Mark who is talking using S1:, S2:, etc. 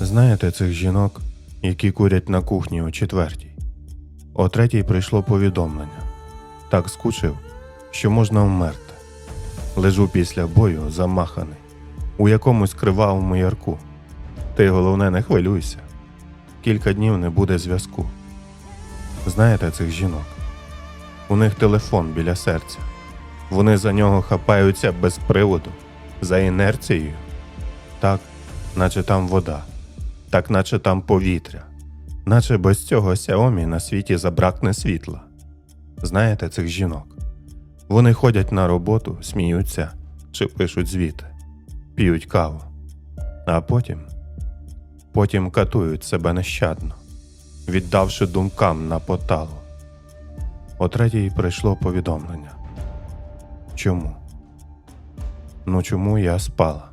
S1: Знаєте цих жінок, які курять на кухні о четвертій? О третій прийшло повідомлення. Так скучив, що можна вмерти. Лежу після бою замаханий, у якомусь кривавому ярку. Ти головне не хвилюйся. Кілька днів не буде зв'язку. Знаєте цих жінок? У них телефон біля серця. Вони за нього хапаються без приводу, за інерцією. Так, наче там вода, так наче там повітря, наче без цього Xiaomi на світі забракне світла. Знаєте цих жінок? Вони ходять на роботу, сміються чи пишуть звіти, п'ють каву, а потім, потім катують себе нещадно, віддавши думкам на поталу. О третій прийшло повідомлення. Чому? Ну чому я спала?